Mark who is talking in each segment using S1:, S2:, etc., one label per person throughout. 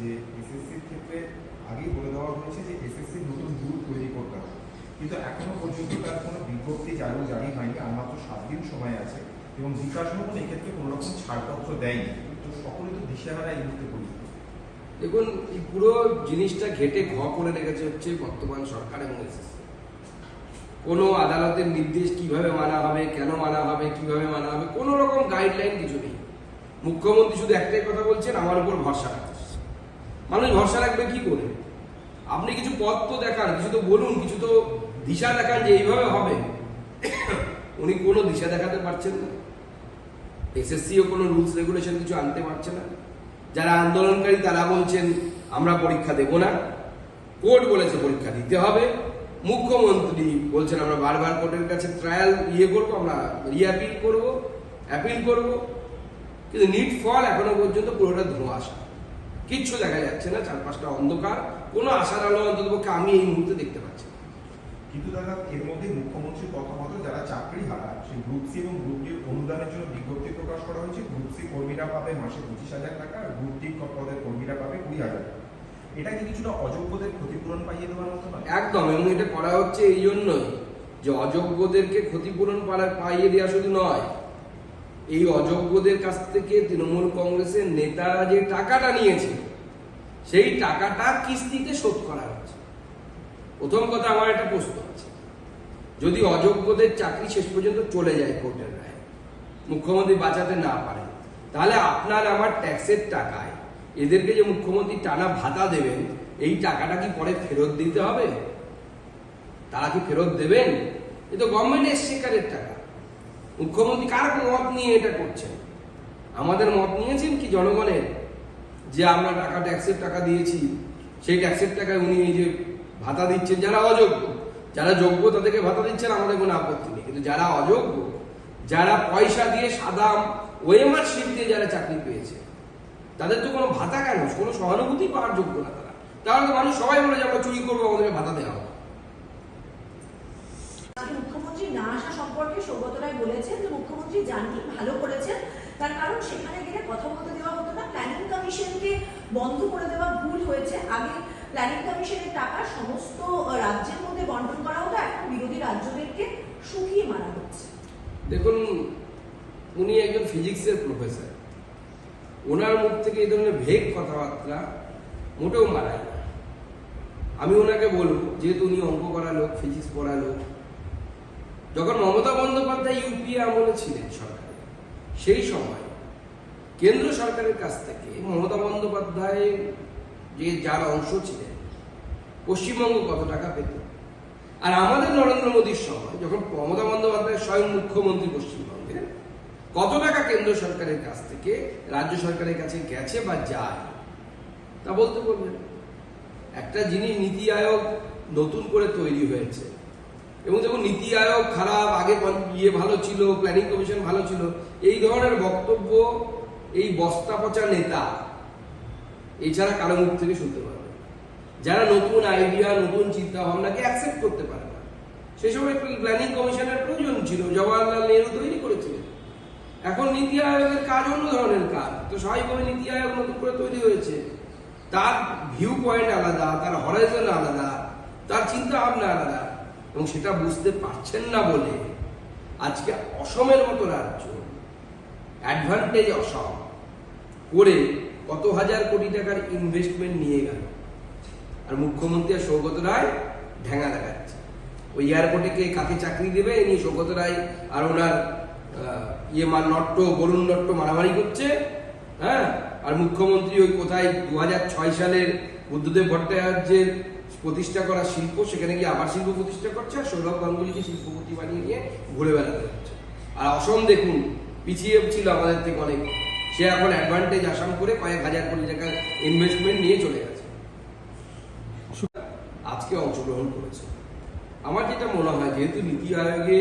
S1: যে এসএসসির ক্ষেত্রে আগেই বলে দেওয়া হয়েছে যে এসএসসির নতুন গ্রুপ তৈরি করতে হবে। কিন্তু এখনও পর্যন্ত তার কোনো বিজ্ঞপ্তি জারি জারি হয়নি, আর মাত্র সাত দিন সময় আছে এবং বিকাশ ভবন এক্ষেত্রে কোনো রকম ছাড়পত্র দেয়নি। তো সকলে তো দিশেহারা এই মুহূর্তে করি
S2: দেখুন, এই পুরো জিনিসটা ঘেটে ঘ করে রেখেছে হচ্ছে বর্তমান সরকার এবং এসএসসি কোনো আদালতের নির্দেশ কীভাবে মানা হবে, কেন মানা হবে, কীভাবে মানা হবে, কোনো রকম গাইডলাইন কিছু নেই। মুখ্যমন্ত্রী শুধু একটাই কথা বলছেন, আমার উপর ভরসা রাখছে মানুষ ভরসা রাখবে কি করে? আপনি কিছু পথ তো দেখান, কিছু তো বলুন, কিছু তো দিশা দেখান যে এইভাবে হবে। উনি কোনো দিশা দেখাতে পারছেন না। এসএসসিও কোনো রুলস, রেগুলেশন কিছু আনতে পারছে না। যারা আন্দোলনকারী তারা বলছেন, আমরা পরীক্ষা দেব না। কোর্ট বলেছে পরীক্ষা দিতে হবে। মুখ্যমন্ত্রী বলছেন, আমরা বারবার কোর্টের কাছে ট্রায়াল ইয়ে করব, আমরা রিঅ্যাপিল করব অ্যাপিল করব। কিন্তু নিট ফল এখনও পর্যন্ত পুরোটা ধোঁয়াশা কিচ্ছু দেখা যাচ্ছে না চারপাশটা অন্ধকার। কোনো আশার আলো অন্ততপক্ষে আমি এই মুহূর্তে দেখতে পাচ্ছি
S1: কিন্তু দাদা এর মধ্যে মুখ্যমন্ত্রীর কথা মতো যারা চাকরি হারা সেই গ্রুপ সি এবং গ্রুপ ডির অনুদানের জন্য বিজ্ঞপ্তি প্রকাশ করা হয়েছে। গ্রুপ সি কর্মীরা পাবে মাসে পঁচিশ হাজার টাকা আর গ্রুপ ডি পদের কর্মীরা পাবে কুড়ি হাজার টাকা। এটা কি কিছুটা অযোগ্যদের ক্ষতিপূরণ পাইয়ে দেওয়ার মতো নয়?
S2: একদম এবং এটা করা হচ্ছে এই জন্যই যে অযোগ্যদেরকে ক্ষতিপূরণ পাইয়ে দেওয়া শুধু নয় এই অযোগ্যদের কাছ থেকে তৃণমূল কংগ্রেসের নেতারা যে টাকাটা নিয়েছে, সেই টাকাটা কিস্তিতে শোধ করা হচ্ছে প্রথম কথা আমার একটা প্রশ্ন আছে। যদি অযোগ্যদের চাকরি শেষ পর্যন্ত চলে যায় কোর্টের রায়, মুখ্যমন্ত্রী বাঁচাতে না পারে, তাহলে আপনার আমার ট্যাক্সের টাকায় এদেরকে যে মুখ্যমন্ত্রী টানা ভাতা দেবেন, এই টাকাটা কি পরে ফেরত দিতে হবে? তারা কি ফেরত দেবেন? এ তো গভর্নমেন্টের শেখারের টাকা। মুখ্যমন্ত্রী কার মত নিয়ে এটা করছেন? আমাদের মত নিয়েছেন কি জনগণের? যে আমরা টাকা, ট্যাক্সের টাকা দিয়েছি, সেই ট্যাক্সের টাকায় উনি এই যে ভাতা দিচ্ছেন, যারা অযোগ্য, যারা যোগ্য তাদেরকে ভাতা দিচ্ছেন, আমাদের কোনো আপত্তি নেই। কিন্তু যারা অযোগ্য, যারা পয়সা দিয়ে সাদা ওয়েমার শিট দিয়ে যারা চাকরি পেয়েছে, তাদের তো কোনো ভাতা কেন? কোনো সহানুভূতি পাওয়ার যোগ্য না তারা। তাহলে তো মানুষ সবাই বলে যে আমরা চুরি করব, আমাদেরকে ভাতা দেওয়া হবে।
S3: মুখ্যমন্ত্রী না আসা সম্পর্কে সৌগত রায় বলেছেন যে মুখ্যমন্ত্রী জাননি ভালো করেছেন। তার কারণ সেখানে গেলে কথা বলতে দেওয়া হতো না। প্ল্যানিং কমিশনকে বন্ধ করে দেওয়া ভুল হয়েছে। আগে প্ল্যানিং কমিশনের টাকা সমস্ত রাজ্যের মধ্যে বন্টন করা হতো, এখন বিরোধী রাজ্যদেরকে শুকিয়ে মারা হচ্ছে।
S2: দেখুন, উনি একজন ফিজিক্সের প্রফেসর ওনার মুখ থেকে এই ধরনের ভেগ কথাবার্তা মোটেও মানায় না। আমি ওনাকে বলব, যেহেতু উনি অঙ্ক করা লোক ফিজিক্স পড়া লোক যখন মমতা বন্দ্যোপাধ্যায় ইউপিএ আমলে ছিলেন সরকারে, সেই সময় কেন্দ্র সরকারের কাছ থেকে মমতা বন্দ্যোপাধ্যায় যে যার অংশ ছিলেন, পশ্চিমবঙ্গ কত টাকা পেত? আর আমাদের নরেন্দ্র মোদীর সময় যখন মমতা বন্দ্যোপাধ্যায় স্বয়ং মুখ্যমন্ত্রী পশ্চিমবঙ্গের কত টাকা কেন্দ্র সরকারের কাছ থেকে রাজ্য সরকারের কাছে গেছে বা যায়, তা বলতে বলবেন একটা জিনিস নীতি আয়োগ নতুন করে তৈরি হয়েছে। এবং দেখুন নীতি আয়োগ খারাপ, আগে ইয়ে ভালো ছিল প্ল্যানিং কমিশন ভালো ছিল, এই ধরনের বক্তব্য, এই বস্তা পচা নেতা, এছাড়া কারও মুখ থেকে শুনতে পারবে যারা নতুন আইডিয়া নতুন চিন্তা ভাবনাকে অ্যাকসেপ্ট করতে পারে না। সেই সময় প্ল্যানিং কমিশনের প্রয়োজন ছিল, জওয়াহরলাল নেহরু তৈরি করেছিলেন। এখন নীতি আয়োগের কাজ অন্য ধরনের কাজ। তো স্বাভাবিকভাবে নীতি আয়োগ নতুন করে তৈরি হয়েছে। তার ভিউ পয়েন্ট আলাদা, তার হরাইজন আলাদা, তার চিন্তা ভাবনা আলাদা। এবং সেটা বুঝতে পারছেন না বলে আজকে অসমের মতো রাজ্য অ্যাডভান্টেজ অসম, করে কত হাজার কোটি টাকার ইনভেস্টমেন্ট নিয়ে গেল। আর মুখ্যমন্ত্রী আর সৌগত রায় ঢেঙা দেখাচ্ছে। ওই এয়ারপোর্টে কে কাকে চাকরি দেবে, এ নিয়ে সৌগত রায় আর ওনার ইয়ে মা নট্ট, বরুণ নট্ট মারামারি করছে হ্যাঁ? আর মুখ্যমন্ত্রী ওই কোথায় দু সালের বুদ্ধদেব ভট্টাচার্যের প্রতিষ্ঠা করা শিল্প, সেখানে গিয়ে আবার শিল্প প্রতিষ্ঠা করছে আর সৌরভ গাঙ্গুলিকে শিল্পপতি বানিয়ে নিয়ে ঘুরে বেড়াতে হচ্ছে। আর অসম দেখুন, পিছিয়ে ছিল আমাদের থেকে অনেক। সে এখন অ্যাডভান্টেজ আসাম করে কয়েক হাজার কোটি টাকার ইনভেস্টমেন্ট নিয়ে চলে গেছে। আজকে অংশগ্রহণ করেছে। আমার যেটা মনে হয়, যেহেতু নীতি আয়োগে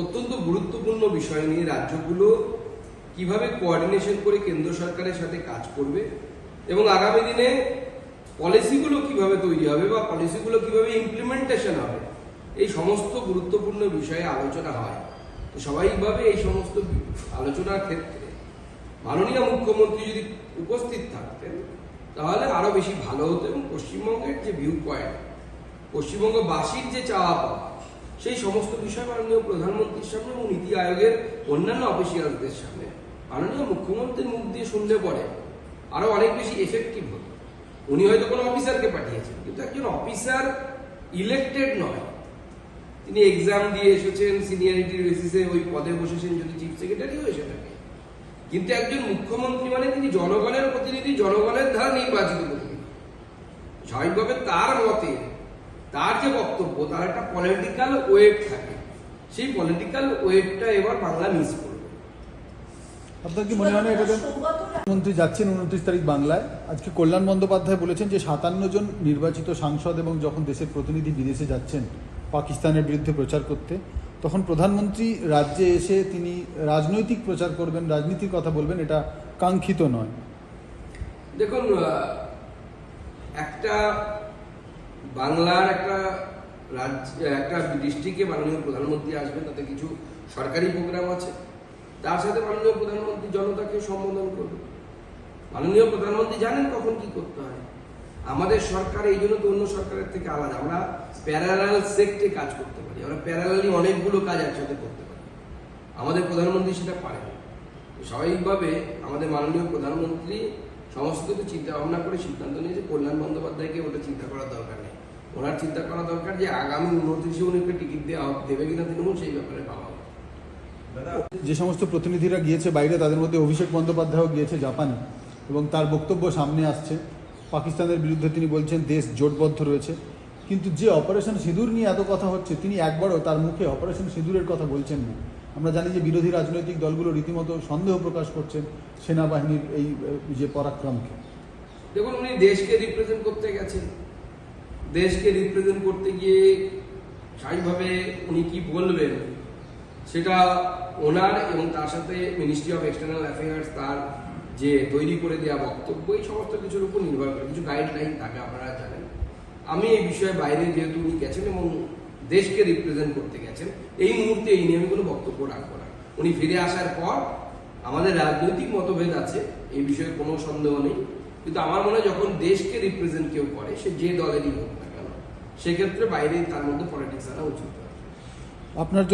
S2: অত্যন্ত গুরুত্বপূর্ণ বিষয় নিয়ে রাজ্যগুলো কীভাবে কোঅর্ডিনেশন করে কেন্দ্র সরকারের সাথে কাজ করবে এবং আগামী দিনে পলিসিগুলো কীভাবে তৈরি হবে বা পলিসিগুলো কীভাবে ইমপ্লিমেন্টেশন হবে, এই সমস্ত গুরুত্বপূর্ণ বিষয়ে আলোচনা হয়। তো স্বাভাবিকভাবে এই সমস্ত আলোচনার ক্ষেত্রে মাননীয় মুখ্যমন্ত্রী যদি উপস্থিত থাকতেন, তাহলে আরও বেশি ভালো হতো এবং পশ্চিমবঙ্গের যে ভিউ পয়েন্ট পশ্চিমবঙ্গবাসীর যে চাওয়া পাওয়া, সেই সমস্ত বিষয় মাননীয় প্রধানমন্ত্রীর সামনে এবং নীতি আয়োগের অন্যান্য অফিসিয়ালদের সামনে মাননীয় মুখ্যমন্ত্রীর মুখ দিয়ে শুনলে পরে আরও অনেক বেশি এফেক্টিভ হতো। উনি হয়তো কোনো অফিসারকে পাঠিয়েছেন, কিন্তু একজন অফিসার ইলেক্টেড নয়। তিনি এক্সাম দিয়ে এসেছেন সিনিয়রিটির বেসিসে ওই পদে বসেছেন, যদি চিফ সেক্রেটারিও এসে থাকে। কিন্তু একজন মুখ্যমন্ত্রী মানে তিনি জনগণের প্রতিনিধি, জনগণের দ্বারা নির্বাচিত প্রতিনিধি। স্বাভাবিকভাবে তার মতে, তার যে বক্তব্য, তার একটা পলিটিক্যাল ওয়েট থাকে। সেই পলিটিক্যাল ওয়েটটা এবার বাংলা মিস করবে।
S4: আপনার কি মনে হয় না
S3: সৌগত
S4: মন্ত্রী যাচ্ছেন উনত্রিশ তারিখ বাংলায়? আজকে কল্যাণ বন্দ্যোপাধ্যায় বলেছেন যে সাতান্ন জন নির্বাচিত সাংসদ এবং যখন দেশের প্রতিনিধি বিদেশে যাচ্ছেন পাকিস্তানের বিরুদ্ধে প্রচার করতে, তখন প্রধানমন্ত্রী রাজ্যে এসে তিনি রাজনৈতিক প্রচার করবেন, রাজনীতির কথা বলবেন, এটা কাঙ্ক্ষিত নয়।
S2: দেখুন একটা বাংলার একটা রাজ্য, একটা ডিস্ট্রিক্টে মাননীয় প্রধানমন্ত্রী আসবেন, তাতে কিছু সরকারি প্রোগ্রাম আছে। তার সাথে মাননীয় প্রধানমন্ত্রী জনতাকে সম্বোধন করবে। মাননীয় প্রধানমন্ত্রী জানেন কখন কি করতে হয়। আমাদের সরকার এই জন্য তো অন্য সরকারের থেকে আলাদা। আমরা প্যারালাল সেক্টে কাজ করতে পারি। আমরা প্যারালালি অনেকগুলো কাজ একসাথে করতে পারি। আমাদের প্রধানমন্ত্রী সেটা পারেন। তো স্বাভাবিকভাবে আমাদের মাননীয় প্রধানমন্ত্রী সমস্ত কিছু চিন্তা ভাবনা করে সিদ্ধান্ত নিয়েছে। কল্যাণ বন্দ্যোপাধ্যায়কে ওটা চিন্তা করার দরকার নেই। ওনার চিন্তা করা দরকার যে আগামী উনত্রিশে উনিকে টিকিট দেওয়া দেবে কিনা তৃণমূল, সেই ব্যাপারে ভাবা
S4: যে সমস্ত প্রতিনিধিরা গিয়েছে বাইরে, তাদের মধ্যে অভিষেক বন্দ্যোপাধ্যায়ও গিয়েছে জাপানে। এবং তার বক্তব্য সামনে আসছে। পাকিস্তানের বিরুদ্ধে তিনি বলছেন, দেশ জোটবদ্ধ রয়েছে। কিন্তু যে অপারেশন সিঁদুর নিয়ে এত কথা হচ্ছে, তিনি একবারও তার মুখে অপারেশন সিঁদুরের কথা বলছেন না। আমরা জানি যে বিরোধী রাজনৈতিক দলগুলো রীতিমতো সন্দেহ প্রকাশ করছেন সেনাবাহিনীর এই, যে পরাক্রমকে।
S2: দেখুন, উনি দেশকে রিপ্রেজেন্ট করতে গেছেন। দেশকে রিপ্রেজেন্ট করতে গিয়ে স্বাভাবিকভাবে উনি কি বলবেন? সেটা ওনার এবং তার সাথে মিনিস্ট্রি অফ এক্সটার্নাল অ্যাফেয়ার্স তার যে তৈরি করে দেওয়া বক্তব্য, এই সমস্ত কিছুর উপর নির্ভর করে, কিছু গাইডলাইন থাকে আপনারা জানেন। আমি এই বিষয়ে বাইরে যেহেতু উনি গেছেন এবং দেশকে রিপ্রেজেন্ট করতে গেছেন, এই মুহূর্তে এই নিয়ে আমি কোনো বক্তব্য রাখব না। উনি ফিরে আসার পর আমাদের রাজনৈতিক মতভেদ আছে, এই বিষয়ে কোনো সন্দেহ নেই। কিন্তু আমার মনে হয় যখন দেশকে রিপ্রেজেন্ট কেউ করে, সে যে দলেরই হোক না কেন, সেক্ষেত্রে বাইরে তার মধ্যে পলিটিক্স আনা উচিত।
S4: আপনার জন্য